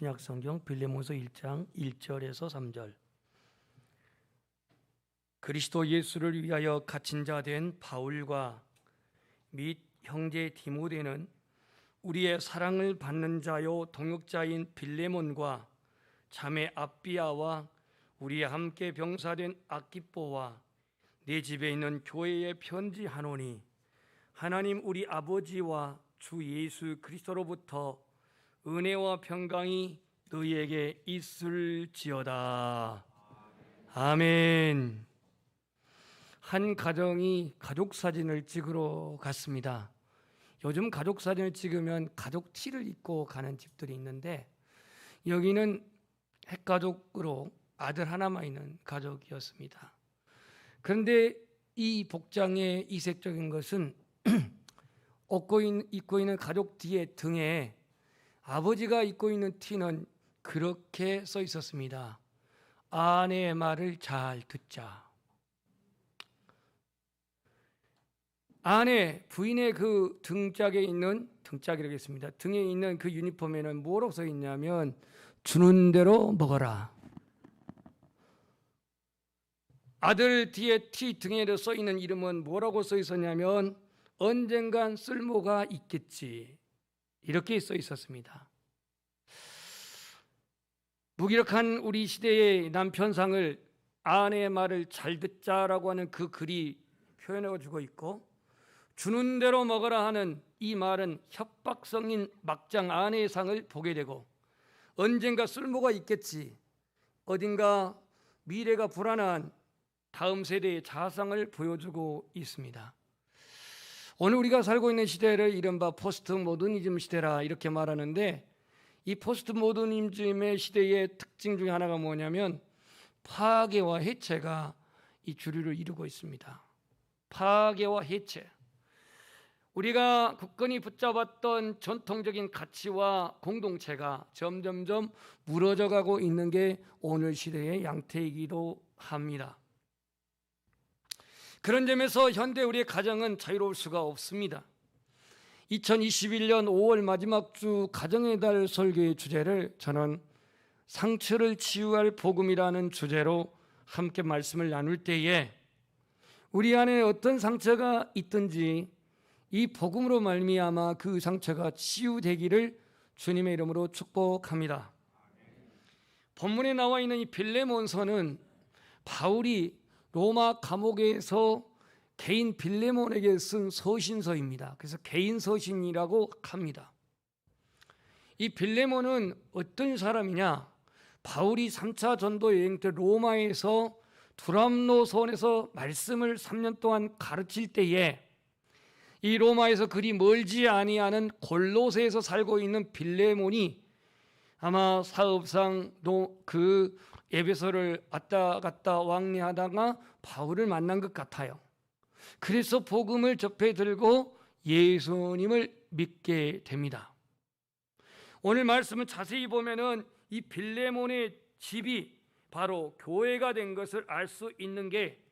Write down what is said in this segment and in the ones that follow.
신약 성경 빌레몬서 1장 1절에서 3절. 그리스도 예수를 위하여 갇힌 자 된 바울과 및 형제 디모데는 우리의 사랑을 받는 자요 동역자인 빌레몬과 자매 아비아와 우리의 함께 병사된 아키뽀와 내 집에 있는 교회에 편지하노니 하나님 우리 아버지와 주 예수 그리스도로부터 은혜와 평강이 너희에게 있을지어다. 아멘. 한 가정이 가족 사진을 찍으러 갔습니다. 요즘 가족 사진을 찍으면 가족 티를 입고 가는 집들이 있는데 여기는 핵가족으로 아들 하나만 있는 가족이었습니다. 그런데 이 복장의 이색적인 것은 입고 있는 가족 뒤에 등에 아버지가 입고 있는 티는 그렇게 써 있었습니다. 아내의 말을 잘 듣자. 아내 부인의 그 등짝에 있는 등짝이라고 했습니다. 등에 있는 그 유니폼에는 뭐라고 써 있냐면 주는 대로 먹어라. 아들 뒤에 티 등에도 써 있는 이름은 뭐라고 써 있었냐면 언젠간 쓸모가 있겠지. 이렇게 써 있었습니다. 무기력한 우리 시대의 남편상을 아내의 말을 잘 듣자라고 하는 그 글이 표현해 주고 있고 주는 대로 먹어라 하는 이 말은 협박성인 막장 아내의 상을 보게 되고 언젠가 쓸모가 있겠지 어딘가 미래가 불안한 다음 세대의 자상을 보여주고 있습니다. 오늘 우리가 살고 있는 시대를 이른바 포스트 모더니즘 시대라 이렇게 말하는데 이 포스트 모더니즘의 시대의 특징 중에 하나가 뭐냐면 파괴와 해체가 이 주류를 이루고 있습니다. 파괴와 해체. 우리가 굳건히 붙잡았던 전통적인 가치와 공동체가 점점점 무너져 가고 있는 게 오늘 시대의 양태이기도 합니다. 그런 점에서 현대 우리의 가정은 자유로울 수가 없습니다. 2021년 5월 마지막 주 가정의 달 설교의 주제를 저는 상처를 치유할 복음이라는 주제로 함께 말씀을 나눌 때에 우리 안에 어떤 상처가 있든지 이 복음으로 말미암아 그 상처가 치유되기를 주님의 이름으로 축복합니다. 본문에 나와 있는 이 빌레몬서는 바울이 로마 감옥에서 개인 빌레몬에게 쓴 서신서입니다. 그래서 개인 서신이라고 합니다. 이 빌레몬은 어떤 사람이냐? 바울이 3차 전도 여행 때 로마에서 두람노 선에서 말씀을 3년 동안 가르칠 때에 이 로마에서 그리 멀지 아니하는 골로새에서 살고 있는 빌레몬이 아마 사업상 그 에베소를 왔다 갔다 왕래하다가 바울을 만난 것 같아요. 그래서 복음을 접해 들고 예수님을 믿게 됩니다. 오늘 말씀을 자세히 보면은 이 빌레몬의 집이 바로 교회가 된 것을 알 수 있는 게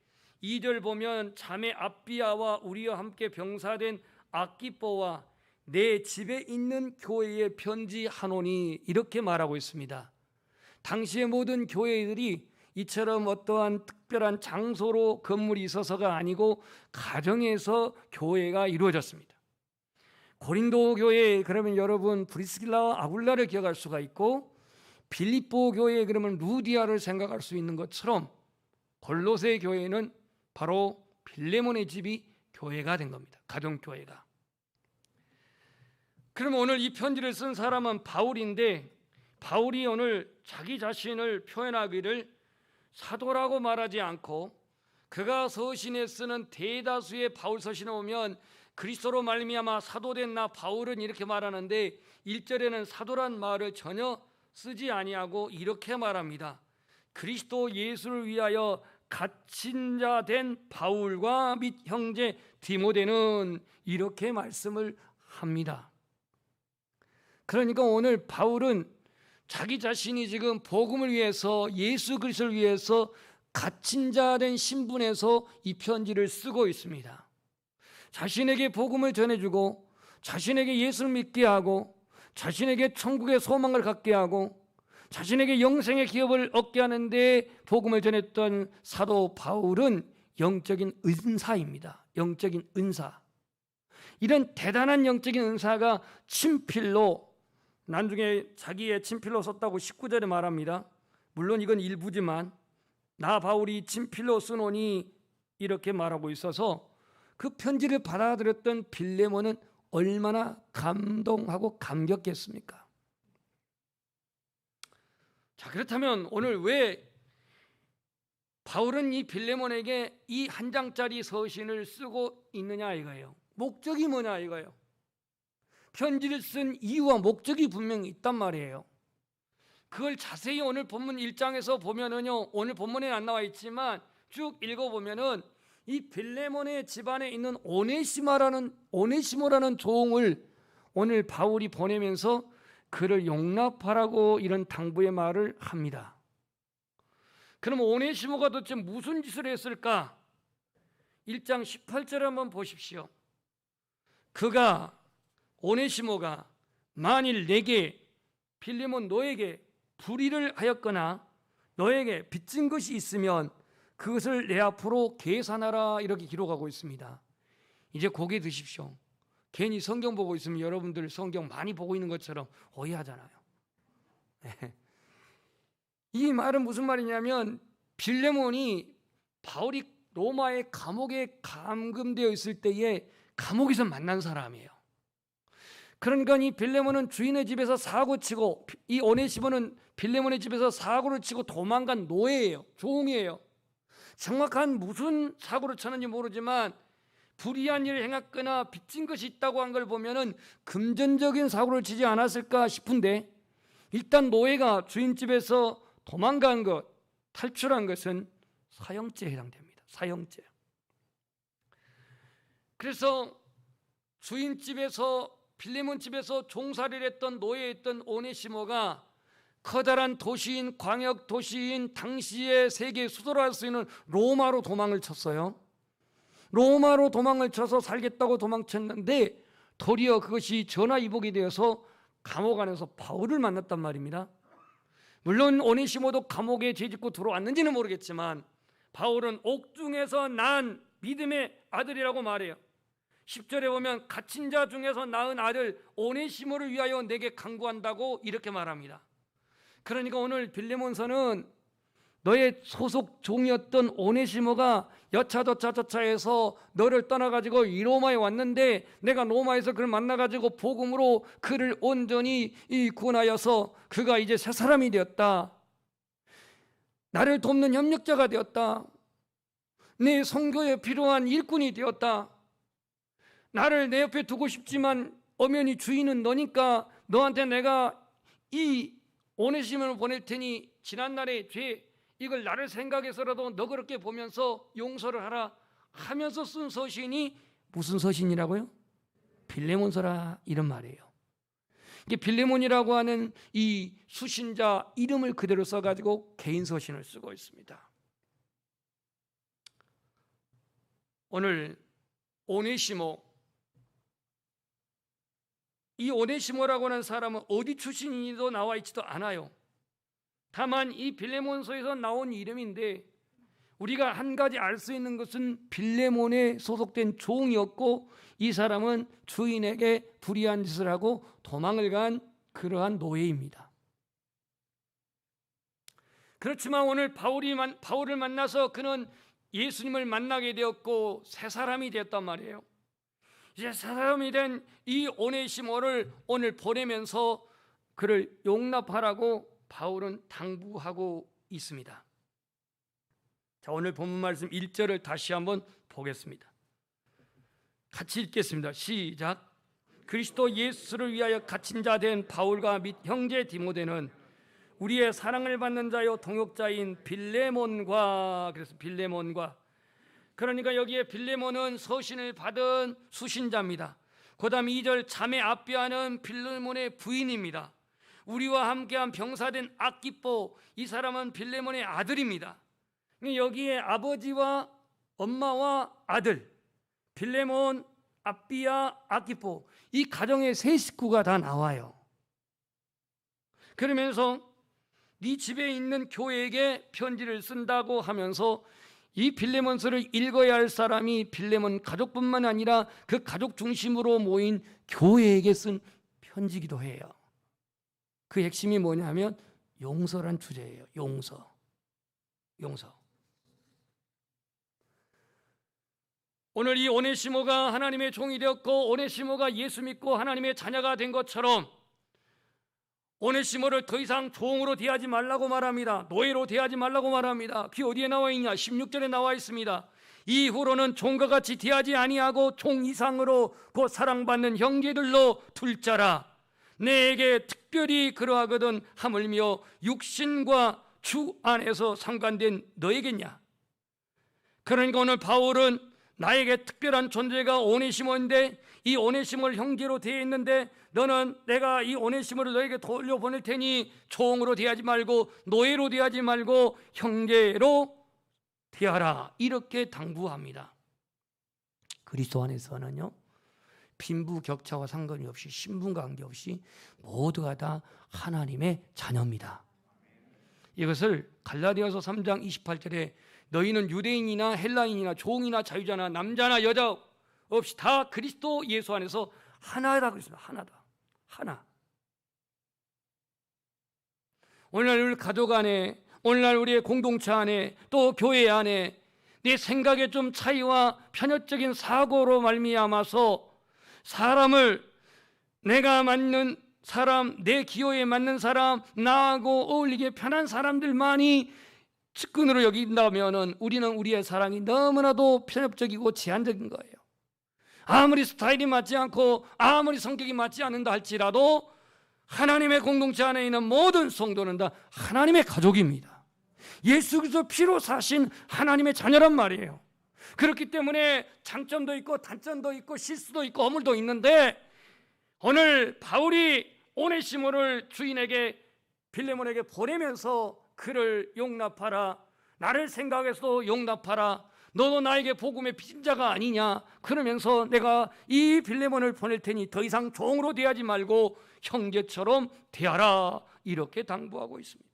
2절 보면 자매 아비아와 우리와 함께 병사된 아키뽀와 내 집에 있는 교회에 편지하노니 이렇게 말하고 있습니다. 당시의 모든 교회들이 이처럼 어떠한 특별한 장소로 건물이 있어서가 아니고 가정에서 교회가 이루어졌습니다. 고린도 교회 그러면 여러분 브리스길라와 아굴라를 기억할 수가 있고 빌립보 교회 그러면 루디아를 생각할 수 있는 것처럼 골로새 교회는 바로 빌레몬의 집이 교회가 된 겁니다. 가정 교회가. 그럼 오늘 이 편지를 쓴 사람은 바울인데 바울이 오늘 자기 자신을 표현하기를 사도라고 말하지 않고 그가 서신에 쓰는 대다수의 바울 서신에 오면 그리스도로 말미암아 사도된 나 바울은 이렇게 말하는데 1절에는 사도란 말을 전혀 쓰지 아니하고 이렇게 말합니다. 그리스도 예수를 위하여 갇힌 자 된 바울과 및 형제 디모데는 이렇게 말씀을 합니다. 그러니까 오늘 바울은 자기 자신이 지금 복음을 위해서 예수 그리스도를 위해서 갇힌 자 된 신분에서 이 편지를 쓰고 있습니다. 자신에게 복음을 전해주고 자신에게 예수를 믿게 하고 자신에게 천국의 소망을 갖게 하고 자신에게 영생의 기업을 얻게 하는데 복음을 전했던 사도 바울은 영적인 은사입니다. 영적인 은사. 이런 대단한 영적인 은사가 친필로 나중에 자기의 친필로 썼다고 19절에 말합니다. 물론 이건 일부지만 나 바울이 친필로 쓰노니 이렇게 말하고 있어서 그 편지를 받아들였던 빌레몬은 얼마나 감동하고 감격했습니까? 자, 그렇다면 오늘 왜 바울은 이 빌레몬에게 이 한 장짜리 서신을 쓰고 있느냐 이거예요. 목적이 뭐냐 이거예요. 편지를 쓴 이유와 목적이 분명히 있단 말이에요. 그걸 자세히 오늘 본문 1장에서 보면은요. 오늘 본문에 안 나와 있지만 쭉 읽어 보면은 이 빌레몬의 집안에 있는 오네시마라는 오네시모라는 종을 오늘 바울이 보내면서 그를 용납하라고 이런 당부의 말을 합니다. 그럼 오네시모가 도대체 무슨 짓을 했을까? 1장 18절 한번 보십시오. 그가 오네시모가 만일 내게 빌레몬 너에게 불의를 하였거나 너에게 빚진 것이 있으면 그것을 내 앞으로 계산하라 이렇게 기록하고 있습니다. 이제 고개 드십시오. 괜히 성경 보고 있으면 여러분들 성경 많이 보고 있는 것처럼 오해하잖아요. 이 말은 무슨 말이냐면 빌레몬이 바울이 로마의 감옥에 감금되어 있을 때에 감옥에서 만난 사람이에요. 그러니까 이 빌레몬은 주인의 집에서 사고 치고 이 오네시모는 빌레몬의 집에서 사고를 치고 도망간 노예예요. 종이에요. 정확한 무슨 사고를 쳤는지 모르지만 불의한 일을 행했거나 빚진 것이 있다고 한 걸 보면은 금전적인 사고를 치지 않았을까 싶은데 일단 노예가 주인 집에서 도망간 것, 탈출한 것은 사형죄에 해당됩니다. 사형죄. 그래서 주인 집에서 빌레몬 집에서 종살이를 했던 노예였던 오네시모가 커다란 도시인 광역 도시인 당시의 세계 수도로 할 수 있는 로마로 도망을 쳤어요. 로마로 도망을 쳐서 살겠다고 도망쳤는데 도리어 그것이 전화위복이 되어서 감옥 안에서 바울을 만났단 말입니다. 물론 오네시모도 감옥에 죄짓고 들어왔는지는 모르겠지만 바울은 옥중에서 난 믿음의 아들이라고 말해요. 10절에 보면 갇힌 자 중에서 낳은 아들 오네시모를 위하여 내게 강구한다고 이렇게 말합니다. 그러니까 오늘 빌레몬서는 너의 소속 종이었던 오네시모가 여차저차저차해서 너를 떠나가지고 이 로마에 왔는데 내가 로마에서 그를 만나가지고 복음으로 그를 온전히 이 구원하여서 그가 이제 새 사람이 되었다. 나를 돕는 협력자가 되었다. 내 성교에 필요한 일꾼이 되었다. 나를 내 옆에 두고 싶지만 엄연히 주인은 너니까 너한테 내가 이 오네시모를 보낼 테니 지난날의 죄 이걸 나를 생각해서라도 너 그렇게 보면서 용서를 하라 하면서 쓴 서신이 무슨 서신이라고요? 빌레몬서라 이런 말이에요. 이게 빌레몬이라고 하는 이 수신자 이름을 그대로 써가지고 개인 서신을 쓰고 있습니다. 오늘 오네시모 이 오네시모라고 하는 사람은 어디 출신인지도 나와 있지도 않아요. 다만 이 빌레몬서에서 나온 이름인데 우리가 한 가지 알 수 있는 것은 빌레몬에 소속된 종이었고 이 사람은 주인에게 불의한 짓을 하고 도망을 간 그러한 노예입니다. 그렇지만 오늘 바울이 바울을 만나서 그는 예수님을 만나게 되었고 새 사람이 되었단 말이에요. 이제 새 사람이 된 이 오네시모를 오늘 보내면서 그를 용납하라고 바울은 당부하고 있습니다. 자, 오늘 본문 말씀 1절을 다시 한번 보겠습니다. 같이 읽겠습니다. 시작. 그리스도 예수를 위하여 갇힌 자 된 바울과 및 형제 디모데는 우리의 사랑을 받는 자요 동역자인 빌레몬과 그래서 빌레몬과 그러니까 여기에 빌레몬은 서신을 받은 수신자입니다. 그다음 2절 자매 아비아는 빌레몬의 부인입니다. 우리와 함께한 병사된 아키포 이 사람은 빌레몬의 아들입니다. 여기에 아버지와 엄마와 아들 빌레몬, 아비아, 아키포 이 가정의 세 식구가 다 나와요. 그러면서 네 집에 있는 교회에게 편지를 쓴다고 하면서 이 빌레몬서를 읽어야 할 사람이 빌레몬 가족뿐만 아니라 그 가족 중심으로 모인 교회에게 쓴 편지기도 해요. 그 핵심이 뭐냐면 용서란 주제예요. 용서. 용서. 오늘 이 오네시모가 하나님의 종이 되었고 오네시모가 예수 믿고 하나님의 자녀가 된 것처럼 오네시모를 더 이상 종으로 대하지 말라고 말합니다. 노예로 대하지 말라고 말합니다. 그 어디에 나와 있냐? 16절에 나와 있습니다. 이후로는 종과 같이 대하지 아니하고 종 이상으로 곧 사랑받는 형제들로 둘자라. 내게 특별히 그러하거든 하물며 육신과 주 안에서 상관된 너에겠냐? 그러니까 오늘 바울은 나에게 특별한 존재가 오네시모인데 이 오네시모를 형제로 있는데 너는 내가 이 오네시모를 너에게 돌려보낼 테니 총으로 대하지 말고 노예로 대하지 말고 형제로 대하라 이렇게 당부합니다. 그리스도 안에서는요 빈부 격차와 상관이 없이 신분 관계 없이 모두가 다 하나님의 자녀입니다. 이것을 갈라디아서 3장 28절에 너희는 유대인이나 헬라인이나 종이나 자유자나 남자나 여자 없이 다 그리스도 예수 안에서 하나다 그랬습니다. 하나다. 하나. 오늘날 우리 가족 안에, 오늘날 우리의 공동체 안에, 또 교회 안에 내 생각의 좀 차이와 편협적인 사고로 말미암아서 사람을 내가 맞는 사람, 내 기호에 맞는 사람, 나하고 어울리게 편한 사람들만이 측근으로 여긴다면은 우리는 우리의 사랑이 너무나도 편협적이고 제한적인 거예요. 아무리 스타일이 맞지 않고 아무리 성격이 맞지 않는다 할지라도 하나님의 공동체 안에 있는 모든 성도는 다 하나님의 가족입니다. 예수 그리스도 피로 사신 하나님의 자녀란 말이에요. 그렇기 때문에 장점도 있고 단점도 있고 실수도 있고 허물도 있는데 오늘 바울이 오네시모를 주인에게 빌레몬에게 보내면서 그를 용납하라. 나를 생각해서 용납하라. 너도 나에게 복음의 빚자가 아니냐. 그러면서 내가 이 빌레몬을 보낼 테니 더 이상 종으로 대하지 말고 형제처럼 대하라. 이렇게 당부하고 있습니다.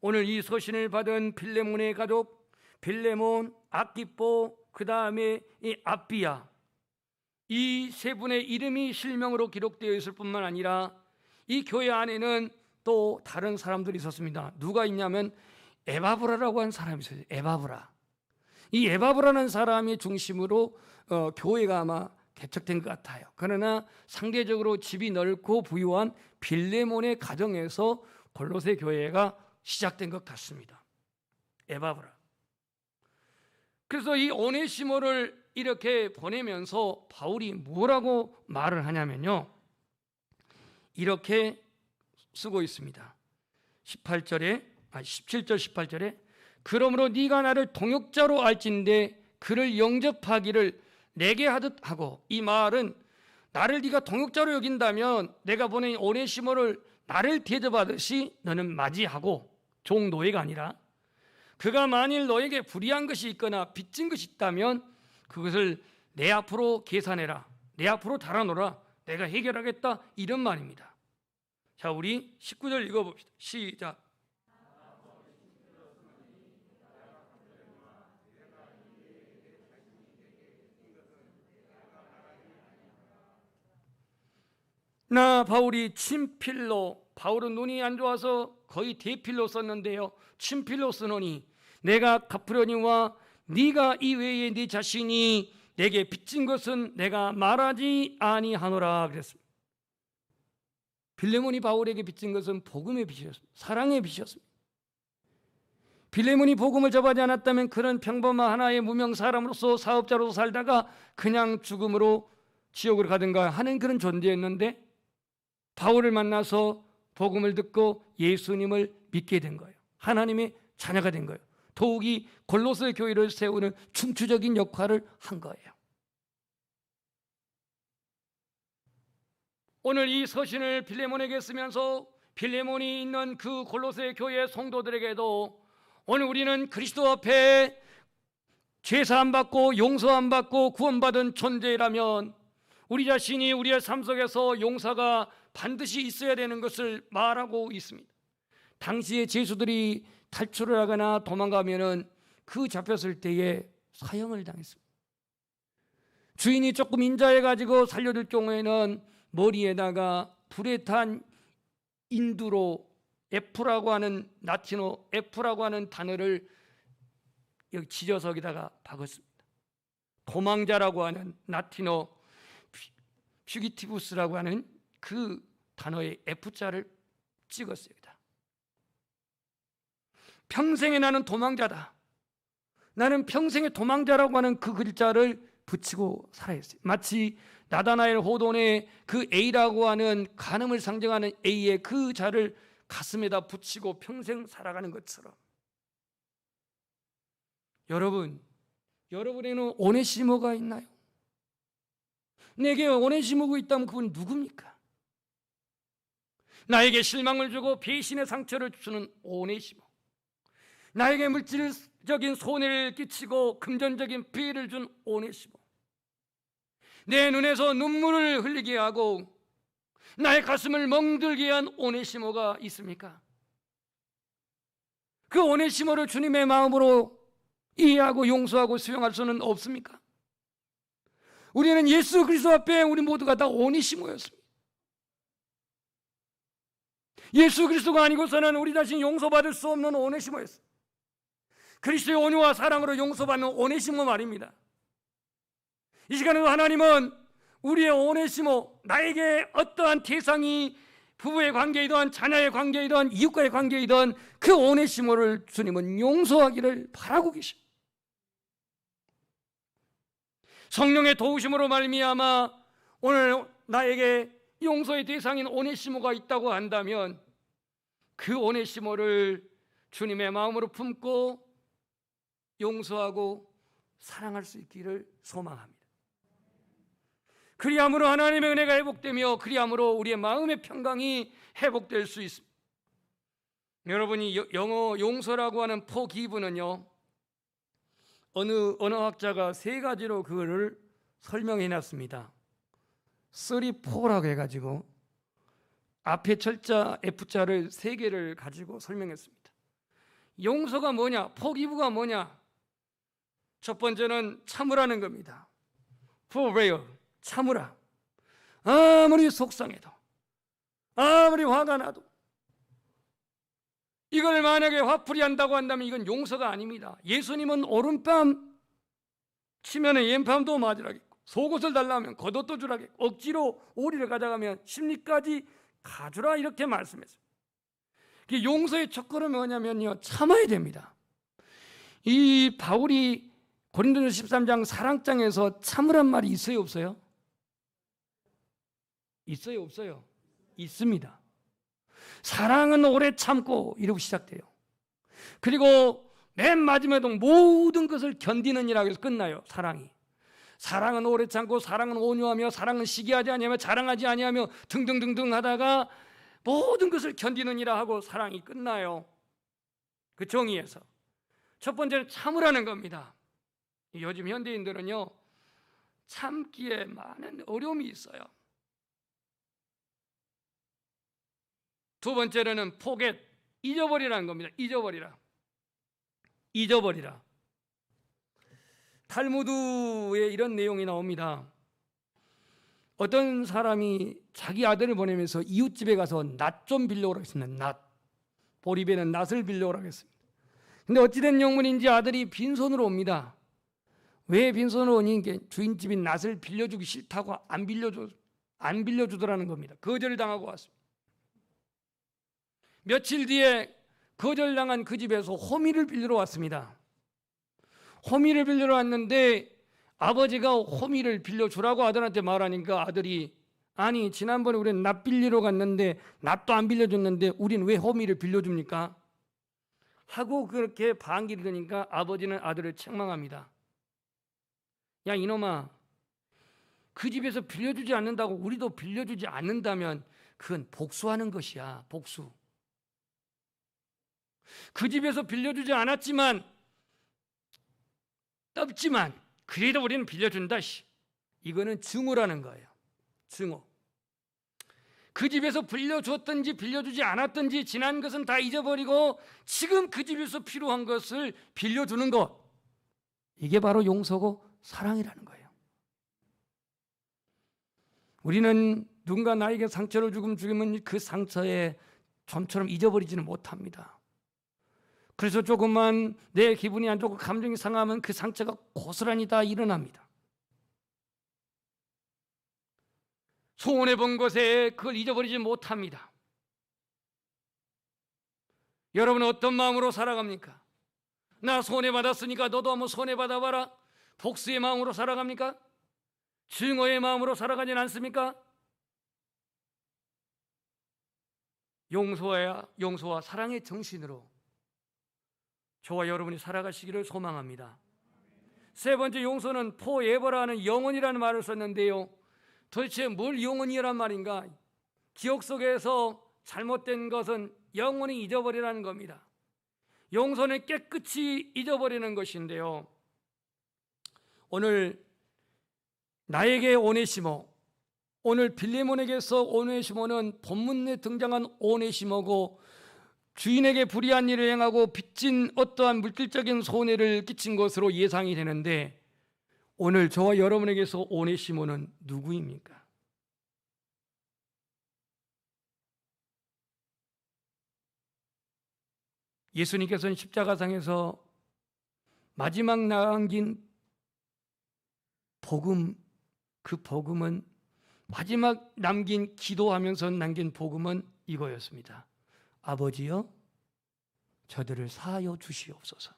오늘 이 서신을 받은 빌레몬의 가족, 빌레몬, 아키포, 그 다음에 이 아비야, 이 세 분의 이름이 실명으로 기록되어 있을 뿐만 아니라 이 교회 안에는 또 다른 사람들이 있었습니다. 누가 있냐면 에바브라라고 하는 사람이 있어요. 에바브라. 이 에바브라는 사람이 중심으로 어, 교회가 아마 개척된 것 같아요. 그러나 상대적으로 집이 넓고 부유한 빌레몬의 가정에서 골로새 교회가 시작된 것 같습니다. 에바브라. 그래서 이 오네시모를 이렇게 보내면서 바울이 뭐라고 말을 하냐면요. 이렇게 쓰고 있습니다. 18절에 아 17절 18절에 그러므로 네가 나를 동역자로 알진데 그를 영접하기를 내게 하듯 하고 이 말은 나를 네가 동역자로 여긴다면 내가 보낸 오네시모를 나를 대접하듯이 너는 맞이하고 종 노예가 아니라 그가 만일 너에게 불의한 것이 있거나 빚진 것이 있다면 그것을 내 앞으로 계산해라. 내 앞으로 달아놓으라. 내가 해결하겠다. 이런 말입니다. 자, 우리 19절 읽어봅시다. 시작. 나 바울이 친필로 바울은 눈이 안 좋아서 거의 대필로 썼는데요. 친필로 쓰노니 내가 갚으려니와 네가 이외에 네 자신이 내게 빚진 것은 내가 말하지 아니하노라 그랬습니다. 빌레몬이 바울에게 빚진 것은 복음의 빚이었습니다. 사랑의 빚이었습니다. 빌레몬이 복음을 접하지 않았다면 그런 평범한 하나의 무명 사람으로서 사업자로서 살다가 그냥 죽음으로 지옥으로 가든가 하는 그런 존재였는데 바울을 만나서 복음을 듣고 예수님을 믿게 된 거예요. 하나님의 자녀가 된 거예요. 더욱이 골로새 교회를 세우는 충추적인 역할을 한 거예요. 오늘 이 서신을 빌레몬에게 쓰면서 빌레몬이 있는 그 골로새 교회 성도들에게도 오늘 우리는 그리스도 앞에 죄사함 받고 용서함 받고 구원받은 존재라면 우리 자신이 우리의 삶 속에서 용서가 반드시 있어야 되는 것을 말하고 있습니다. 당시에 제수들이 탈출을 하거나 도망가면은 그 잡혔을 때에 사형을 당했습니다. 주인이 조금 인자해 가지고 살려줄 경우에는 머리에다가 불에 탄 인두로 F라고 하는 라틴어 F라고 하는 단어를 여기 지저석에다가 박았습니다. 도망자라고 하는 라틴어 퓨기티부스라고 하는 그 단어의 F자를 찍었어요. 평생에 나는 도망자다. 나는 평생에 도망자라고 하는 그 글자를 붙이고 살아있어요. 마치 나다나엘 호돈의 그 A라고 하는 간음을 상징하는 A의 그 자를 가슴에다 붙이고 평생 살아가는 것처럼 여러분 여러분에는 오네시모가 있나요? 내게 오네시모가 있다면 그분 누굽니까? 나에게 실망을 주고 배신의 상처를 주는 오네시모 나에게 물질적인 손해를 끼치고 금전적인 피해를 준 오네시모 내 눈에서 눈물을 흘리게 하고 나의 가슴을 멍들게 한 오네시모가 있습니까? 그 오네시모를 주님의 마음으로 이해하고 용서하고 수용할 수는 없습니까? 우리는 예수 그리스도 앞에 우리 모두가 다 오네시모였습니다. 예수 그리스도가 아니고서는 우리 자신 용서받을 수 없는 오네시모였습니다. 그리스도의 온유와 사랑으로 용서받는 오네시모 말입니다. 이 시간에도 하나님은 우리의 오네시모 나에게 어떠한 대상이 부부의 관계이든 자녀의 관계이든 이웃과의 관계이든 그 오네시모를 주님은 용서하기를 바라고 계십니다. 성령의 도우심으로 말미암아 오늘 나에게 용서의 대상인 오네시모가 있다고 한다면 그 오네시모를 주님의 마음으로 품고 용서하고 사랑할 수 있기를 소망합니다. 그리함으로 하나님의 은혜가 회복되며 그리함으로 우리의 마음의 평강이 회복될 수 있습니다. 여러분이 영어 용서라고 하는 포기브는요 어느 언어학자가 세 가지로 그거를 설명해 놨습니다. 34라고 해가지고 앞에 철자 F자를 세 개를 가지고 설명했습니다. 용서가 뭐냐? 포기부가 뭐냐? 첫 번째는 참으라는 겁니다. forbear, 참으라. 아무리 속상해도, 아무리 화가 나도, 이걸 만약에 화풀이 한다고 한다면 이건 용서가 아닙니다. 예수님은 오른밤 치면은 왼밤도 맞으라겠고, 속옷을 달라면 겉옷도 주라겠고, 억지로 오리를 가져가면 심리까지 가주라 이렇게 말씀했어요. 용서의 첫 걸음이 뭐냐면요, 참아야 됩니다. 이 바울이 고린도전 13장 사랑장에서 참으란 말이 있어요 없어요? 있어요 없어요? 있습니다. 사랑은 오래 참고 이러고 시작돼요. 그리고 맨 마지막에도 모든 것을 견디는 이라고 해서 끝나요. 사랑이. 사랑은 오래 참고 사랑은 온유하며 사랑은 시기하지 아니하며 자랑하지 아니하며 등등등등 하다가 모든 것을 견디는이라 하고 사랑이 끝나요. 그 정의에서. 첫 번째는 참으라는 겁니다. 요즘 현대인들은요 참기에 많은 어려움이 있어요. 두 번째로는 포겟 잊어버리라는 겁니다. 잊어버리라. 잊어버리라. 탈무드에 이런 내용이 나옵니다. 어떤 사람이 자기 아들을 보내면서 이웃집에 가서 낫 좀 빌려오라고 했습니다. 낫. 보리배는 낫을 빌려오라고 했습니다. 근데 어찌된 영문인지 아들이 빈손으로 옵니다. 왜 빈손으로 오니 주인집이 낫을 빌려주기 싫다고 안 빌려줘 안 빌려주더라는 겁니다. 거절당하고 왔습니다. 며칠 뒤에 거절당한 그 집에서 호미를 빌리러 왔습니다. 호미를 빌리러 왔는데 아버지가 호미를 빌려주라고 아들한테 말하니까 아들이 아니 지난번에 우리는 낫 빌리러 갔는데 낫도 안 빌려줬는데 우린 왜 호미를 빌려줍니까? 하고 그렇게 반기를 드니까 아버지는 아들을 책망합니다. 야 이놈아 그 집에서 빌려주지 않는다고 우리도 빌려주지 않는다면 그건 복수하는 것이야 복수 그 집에서 빌려주지 않았지만 떴지만 그래도 우리는 빌려준다 이거는 증오라는 거예요 증오. 그 집에서 빌려줬든지 빌려주지 않았든지 지난 것은 다 잊어버리고 지금 그 집에서 필요한 것을 빌려주는 것. 이게 바로 용서고 사랑이라는 거예요. 우리는 누군가 나에게 상처를 주금 주면 그 상처에 좀처럼 잊어버리지는 못합니다. 그래서 조금만 내 기분이 안 좋고 감정이 상하면 그 상처가 고스란히 다 일어납니다. 소원해 본 것에 그걸 잊어버리지 못합니다. 여러분은 어떤 마음으로 살아갑니까? 나 손해 받았으니까 너도 한번 손해 받아봐라. 복수의 마음으로 살아갑니까? 증오의 마음으로 살아가진 않습니까? 용서와 용서와 사랑의 정신으로 저와 여러분이 살아가시기를 소망합니다. 세 번째 용서는 포에버라는 영원이라는 말을 썼는데요. 도대체 뭘 영원이란 말인가? 기억 속에서 잘못된 것은 영원히 잊어버리라는 겁니다. 용서는 깨끗이 잊어버리는 것인데요. 오늘 나에게 오네시모, 오늘 빌레몬에게서 오네시모는 본문에 등장한 오네시모고 주인에게 불의한 일을 행하고 빚진 어떠한 물질적인 손해를 끼친 것으로 예상이 되는데 오늘 저와 여러분에게서 오네시모는 누구입니까? 예수님께서는 십자가상에서 마지막 남긴 복음 그 복음은 마지막 남긴 기도하면서 남긴 복음은 이거였습니다. 아버지여 저들을 사하여 주시옵소서.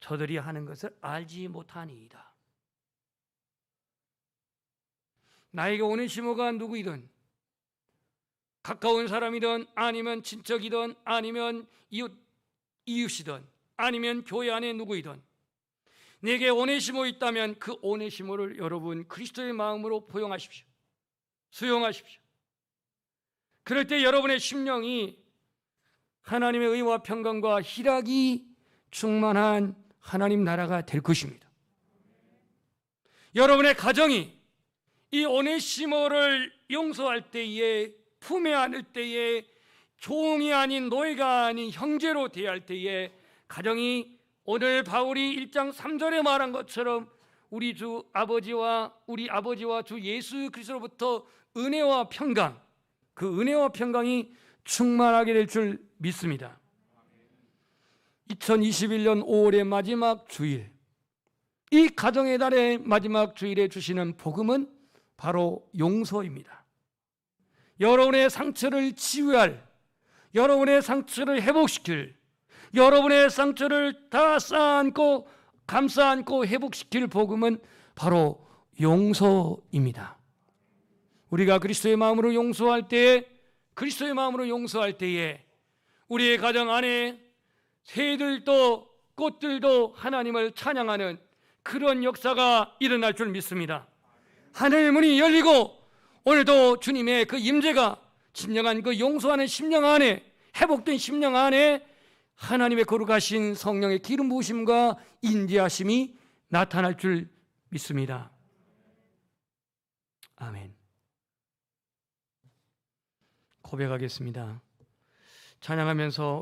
저들이 하는 것을 알지 못하니이다. 나에게 오는 시모가 누구이든 가까운 사람이든 아니면 친척이든 아니면 이웃 이웃이든 아니면 교회 안에 누구이든 내게 오네시모 있다면 그 오네시모를 여러분 그리스도의 마음으로 포용하십시오. 수용하십시오. 그럴 때 여러분의 심령이 하나님의 의와 평강과 희락이 충만한 하나님 나라가 될 것입니다. 여러분의 가정이 이 오네시모를 용서할 때에 품에 안을 때에 종이 아닌 노예가 아닌 형제로 대할 때에 가정이 오늘 바울이 1장 3절에 말한 것처럼 우리 주 아버지와 우리 아버지와 주 예수 그리스도로부터 은혜와 평강 그 은혜와 평강이 충만하게 될 줄 믿습니다. 2021년 5월의 마지막 주일 이 가정의 달의 마지막 주일에 주시는 복음은 바로 용서입니다. 여러분의 상처를 치유할 여러분의 상처를 회복시킬 여러분의 상처를 다 쌓아안고 감싸안고 회복시킬 복음은 바로 용서입니다. 우리가 그리스도의 마음으로 용서할 때에 그리스도의 마음으로 용서할 때에 우리의 가정 안에 새들도 꽃들도 하나님을 찬양하는 그런 역사가 일어날 줄 믿습니다. 하늘 문이 열리고 오늘도 주님의 그 임재가 진정한 그 용서하는 심령 안에 회복된 심령 안에 하나님의 거룩하신 성령의 기름 부으심과 인지하심이 나타날 줄 믿습니다. 아멘. 고백하겠습니다. 찬양하면서